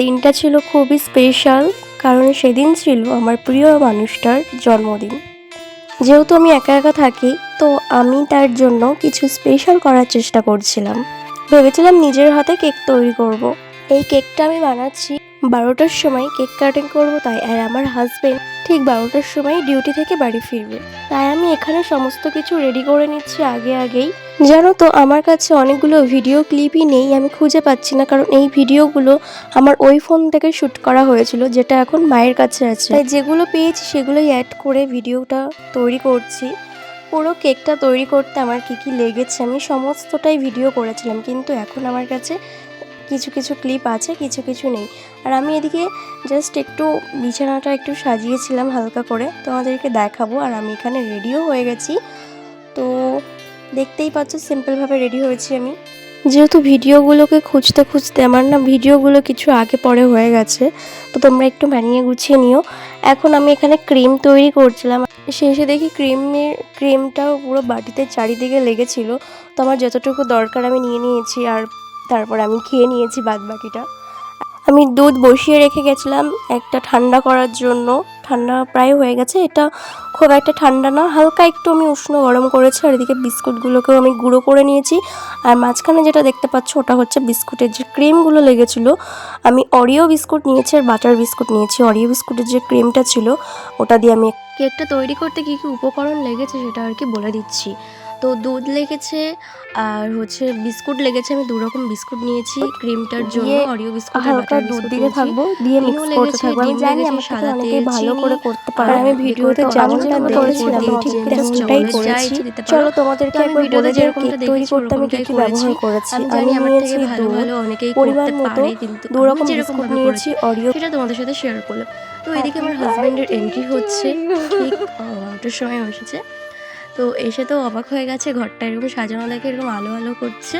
দিনটা ছিল খুবই স্পেশাল কারণ সেদিন ছিল আমার প্রিয় মানুষটার জন্মদিন। যেহেতু আমি একা একা থাকি, তো আমি তার জন্য কিছু স্পেশাল করার চেষ্টা করছিলাম। ভেবেছিলাম নিজের হাতে কেক তৈরি করব। এই কেকটা আমি বানাচ্ছি, বারোটার সময় কেক কাটিং করব তাই আর আমার হাজবেন্ড ঠিক বারোটার সময় ডিউটি থেকে বাড়ি ফিরবে। তাই আমি এখানে সমস্ত কিছু রেডি করে নিচ্ছি আগে আগেই। জানো তো, আমার কাছে অনেকগুলো ভিডিও ক্লিপই নেই, আমি খুঁজে পাচ্ছি না। কারণ এই ভিডিওগুলো আমার ওই ফোন থেকে শ্যুট করা হয়েছিল, যেটা এখন মায়ের কাছে আছে। তাই যেগুলো পেয়েছি, সেগুলোই অ্যাড করে ভিডিওটা তৈরি করছি। পুরো কেকটা তৈরি করতে আমার কী কী লেগেছে, আমি সমস্তটাই ভিডিও করেছিলাম। কিন্তু এখন আমার কাছে কিছু কিছু ক্লিপ আছে, কিছু কিছু নেই। আর আমি এদিকে জাস্ট একটু বিছানাটা একটু সাজিয়েছিলাম হালকা করে, তোমাদেরকে দেখাবো। আর আমি এখানে রেডিও হয়ে গেছি। তো দেখতেই পাচ্ছ সিম্পলভাবে রেডি হয়েছি আমি। যেহেতু ভিডিওগুলোকে খুঁজতে খুঁজতে আমার না ভিডিওগুলো কিছু আগে পরে হয়ে গেছে, তো তোমরা একটু বানিয়ে গুছিয়ে নিও। এখন আমি এখানে ক্রিম তৈরি করছিলাম। শেষে দেখি ক্রিমের ক্রিমটাও পুরো বাটিতে চারিদিকে লেগেছিল। তো আমার যতটুকু দরকার আমি নিয়ে নিয়েছি আর তারপর আমি খেয়ে নিয়েছি বাদ বাকিটা আমি দুধ বসিয়ে রেখে গেছিলাম একটা ঠান্ডা করার জন্য। ঠান্ডা প্রায় হয়ে গেছে। এটা খুব একটা ঠান্ডা না, হালকা একটু আমি উষ্ণ গরম করেছি আর এদিকে বিস্কুটগুলোকেও আমি গুঁড়ো করে নিয়েছি। আর মাঝখানে যেটা দেখতে পাচ্ছ ওটা হচ্ছে বিস্কুটের যে ক্রিমগুলো লেগেছিল। আমি অরিও বিস্কুট নিয়েছি আর বাটার বিস্কুট নিয়েছি। অরিও বিস্কুটের যে ক্রিমটা ছিল, ওটা দিয়ে আমি কেকটা তৈরি করতে কী কী উপকরণ লেগেছে সেটা আর কি বলে দিচ্ছি। তো দুধ লেগেছে আর হচ্ছে বিস্কুট লেগেছে আমি দু রকম বিস্কুট নিয়েছি ক্রিমটার জন্য অরিও বিস্কুট আর বাটার দুধ নিয়েছি। থাকব দিয়ে মিক্স করতে থাকব। আমি জানি সাথে সাদা তেল, ভালো করে করতে পারে আমি আমি ভিডিওতে যেমন যেমন যেমন করেছিলাম ঠিক তেমনটাই করেছি। যা। চলো তোমাদেরকে আমি একবার ভিডিওতে বলে যেরকমটা কেক তৈরি করতে আমি কি কি ব্যবহার করেছি। আমি আমি নিয়েছি ভালো দুধ ভালো অনেকেই পরিমাণ করতে মতো পারে কিন্তু দু রকম বিস্কুট নিয়েছি অরিও সেটা তোমাদের সাথে শেয়ার করলাম। তো এদিকে আমার হাজব্যান্ডের এন্ট্রি হচ্ছে ঠিক বারোটার সময় এসেছে তো এসে তো অবাক হয়ে গেছে ঘরটা এরকম সাজানো দেখে এরকম আলো আলো করছে।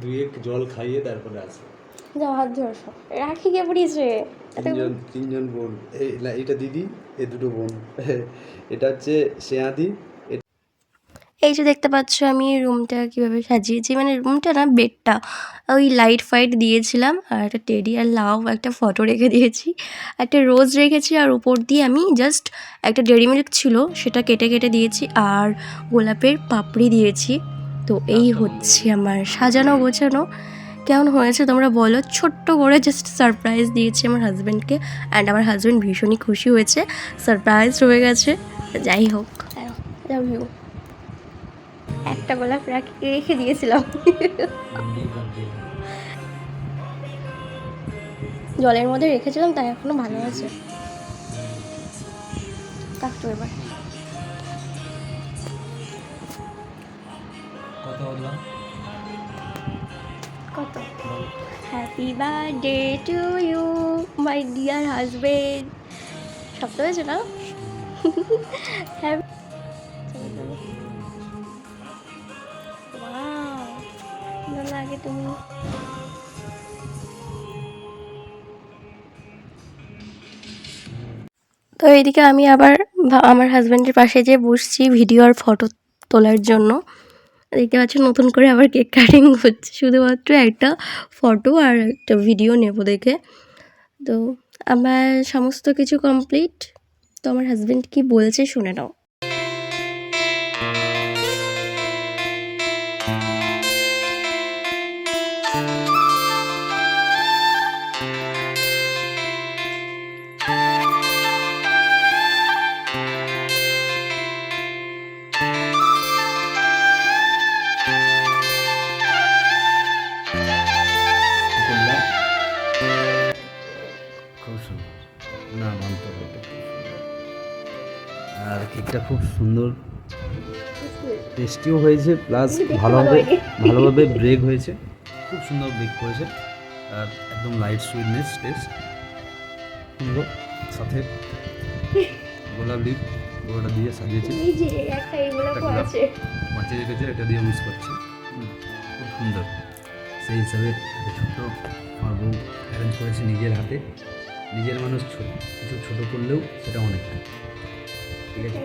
দুয়েক জল খাইয়ে তারপরে আসে যাও হাত ধরো রাখি কে পড়িয়েছে তিনজন তিনজন বোন। এই এটা দিদি এ দুটো বোন। এটা হচ্ছে শেয়াদি এই যে দেখতে পাচ্ছ আমি রুমটা কীভাবে সাজিয়েছি। মানে রুমটা না বেডটা। ওই লাইট ফাইট দিয়েছিলাম আর একটা টেডি আর লাভ একটা ফটো রেখে দিয়েছি। একটা রোজ রেখেছি আর উপর দিয়ে আমি জাস্ট একটা ডেরি মিল্ক ছিল সেটা কেটে কেটে দিয়েছি আর গোলাপের পাপড়ি দিয়েছি। তো এই হচ্ছে আমার সাজানো গোছানো। কেমন হয়েছে তোমরা বলো। ছোট্ট করে জাস্ট সারপ্রাইজ দিয়েছি আমার হাজব্যান্ডকে অ্যান্ড আমার হাজব্যান্ড ভীষণই খুশি হয়েছে। সারপ্রাইজ হয়ে গেছে। যাই হোক। লাভ ইউ একটা গোলাপ রাখি রেখে দিয়েছিলাম। জলের মধ্যে রেখেছিলাম তাই এখনও ভালো আছে। কাটতো এবার। কত কত? Happy birthday to you my dear husband তো হয়েছে না? লাগে তুমি। তো এইদিকে আমি আবার আমার হাজব্যান্ডের পাশে যে বসছি ভিডিও আর ফটো তোলার জন্য। দেখতে পাচ্ছ নতুন করে আবার কেক কাটিং হচ্ছে। শুধুমাত্র একটা ফটো আর একটা ভিডিও নেব দেখে। তো আমার সমস্ত কিছু কমপ্লিট তো আমার হাজব্যান্ড কি বলছে শুনে নাও। খুব সুন্দর। না। আর কেকটা খুব সুন্দর। টেস্টিও হয়েছে প্লাস ভালোভাবে ভালোভাবে ব্রেক হয়েছে। খুব সুন্দর ব্রেক করেছে আর একদম লাইট সুইটনেস টেস্ট সুন্দর। সাথে গোলাপ লিপ ওটা দিয়ে সাজিয়েছে। বাঁচিয়ে রেখেছে এটা দিয়ে মিস করছি। খুব সুন্দর। সেই হিসাবে ছোট্ট আমার বউ অ্যারেঞ্জ করেছে নিজের হাতে। নিজের মানুষ ছোট কিছু ছোটো করলেও সেটা অনেকটা। ঠিক আছে?